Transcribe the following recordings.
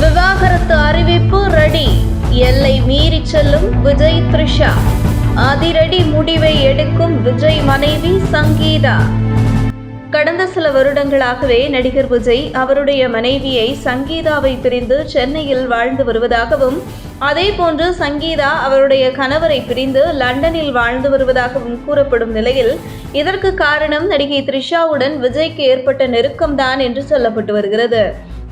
விவாகரத்து அறிவிப்பு ரெடி எல்லை மீறி செல்லும் விஜய் த்ரிஷா. அதிரடி முடிவை எடுக்கும் விஜய் மனைவி சங்கீதா. கடந்த சில வருடங்களாகவே நடிகர் விஜய் அவருடைய மனைவியை சங்கீதாவை பிரிந்து சென்னையில் வாழ்ந்து வருவதாகவும் அதேபோன்று சங்கீதா அவருடைய கணவரை பிரிந்து லண்டனில் வாழ்ந்து வருவதாகவும் கூறப்படும் நிலையில் இதற்கு காரணம் நடிகை த்ரிஷாவுடன் விஜய்க்கு ஏற்பட்ட நெருக்கம்தான் என்று சொல்லப்பட்டு வருகிறது.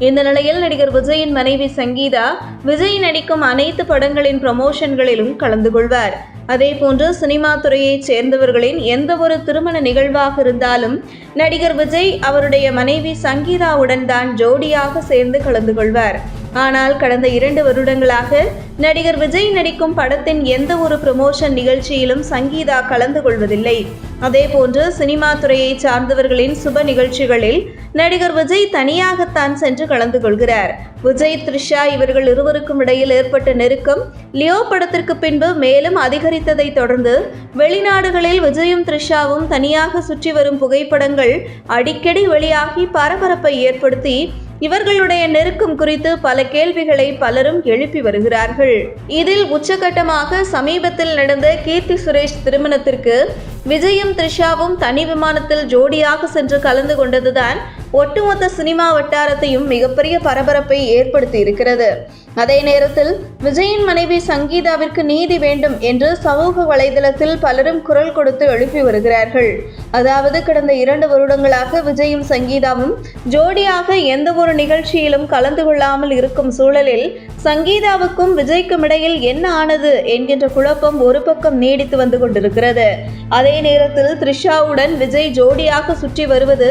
இந்த நிலையில் நடிகர் விஜயின் மனைவி சங்கீதா விஜய் நடிக்கும் அனைத்து படங்களின் ப்ரமோஷன்களிலும் கலந்து கொள்வார். அதேபோன்று சினிமா துறையைச் சேர்ந்தவர்களின் எந்த ஒரு திருமண நிகழ்வாக இருந்தாலும் நடிகர் விஜய் அவருடைய மனைவி சங்கீதாவுடன் தான் ஜோடியாக சேர்ந்து கலந்து கொள்வார். ஆனால் கடந்த இரண்டு வருடங்களாக நடிகர் விஜய் நடிக்கும் படத்தின் எந்த ஒரு ப்ரமோஷன் நிகழ்ச்சியிலும் சங்கீதா கலந்து கொள்வதில்லை. அதேபோன்று சினிமா துறையை சார்ந்தவர்களின் சுப நிகழ்ச்சிகளில் நடிகர் விஜய் தனியாகத்தான் சென்று கலந்து கொள்கிறார். விஜய் த்ரிஷா இவர்கள் இருவருக்கும் இடையில் ஏற்பட்ட நெருக்கம் லியோ படத்திற்கு பின்பு மேலும் அதிகரித்ததை தொடர்ந்து வெளிநாடுகளில் விஜயும் த்ரிஷாவும் தனியாக சுற்றி வரும் புகைப்படங்கள் அடிக்கடி வெளியாகி பரபரப்பை ஏற்படுத்தி இவர்களுடைய நெருக்கம் குறித்து பல கேள்விகளை பலரும் எழுப்பி வருகிறார்கள். இதில் உச்சகட்டமாக சமீபத்தில் நடந்த கீர்த்தி சுரேஷ் திருமணத்திற்கு விஜயும் த்ரிஷாவும் தனி விமானத்தில் ஜோடியாக சென்று கலந்து கொண்டதுதான் ஒட்டுமொத்த சினிமா வட்டாரத்தையும் மிகப்பெரிய பரபரப்பை ஏற்படுத்தி இருக்கிறது. அதே நேரத்தில் விஜயின் மனைவி சங்கீதாவிற்கு நீதி வேண்டும் என்று சமூக வலைதளத்தில் பலரும் குரல் கொடுத்து எழுப்பி வருகிறார்கள். அதாவது கடந்த இரண்டு வருடங்களாக விஜயும் சங்கீதாவும் ஜோடியாக எந்த ஒரு நிகழ்ச்சியிலும் கலந்து கொள்ளாமல் இருக்கும் சூழலில் சங்கீதாவுக்கும் விஜய்க்கும் இடையில் என்ன ஆனது என்கின்ற குழப்பம் ஒரு பக்கம் நீடித்து வந்து கொண்டிருக்கிறது. அதே நேரத்தில் த்ரிஷாவுடன் விஜய் ஜோடியாக சுற்றி வருவது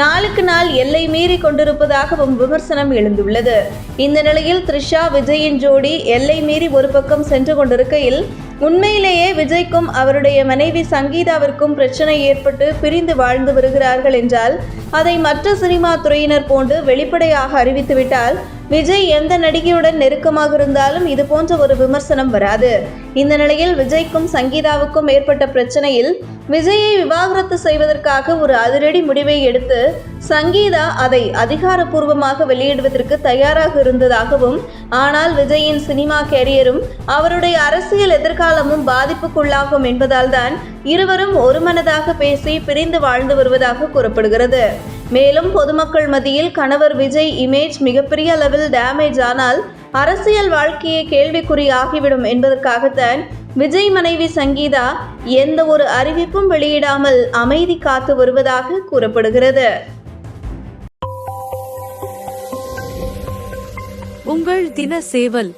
நாளுக்கு நாள் எல்லை மீறி கொண்டிருப்பதாகவும் விமர்சனம் எழுந்துள்ளது. இந்த நிலையில் த்ரிஷா விஜயின் ஜோடி எல்லை மீறி ஒரு பக்கம் சென்று கொண்டிருக்கையில் உண்மையிலேயே விஜய்க்கும் அவருடைய மனைவி சங்கீதாவிற்கும் பிரச்சனை ஏற்பட்டு பிரிந்து வாழ்ந்து வருகிறார்கள் என்றால் அதை மற்ற சினிமா துறையினர் போன்று வெளிப்படையாக அறிவித்துவிட்டால் விஜய் எந்த நடிகையுடன் நெருக்கமாக இருந்தாலும் இது போன்ற ஒரு விமர்சனம் வராது. இந்த நிலையில் விஜய்க்கும் சங்கீதாவுக்கும் ஏற்பட்ட பிரச்சனையில் விஜயை விவாகரத்து செய்வதற்காக ஒரு அதிரடி முடிவை எடுத்து சங்கீதா அதை அதிகாரப்பூர்வமாக வெளியிடுவதற்கு தயாராக இருந்ததாகவும் ஆனால் விஜயின் சினிமா கேரியரும் அவருடைய அரசியல் எதிர்காலமும் பாதிப்புக்குள்ளாகும் என்பதால் தான் இருவரும் ஒருமனதாக பேசி பிரிந்து வாழ்ந்து வருவதாக கூறப்படுகிறது. மேலும் பொதுமக்கள் மத்தியில் கணவர் விஜய் இமேஜ் மிகப்பெரிய அளவில் டேமேஜ் ஆனால் அரசியல் வாழ்க்கையை கேள்விக்குறி ஆகிவிடும் என்பதற்காகத்தான் விஜய் மனைவி சங்கீதா எந்த ஒரு அறிவிப்பும் வெளியிடாமல் அமைதி காத்து வருவதாக கூறப்படுகிறது. உங்கள் தின சேவல்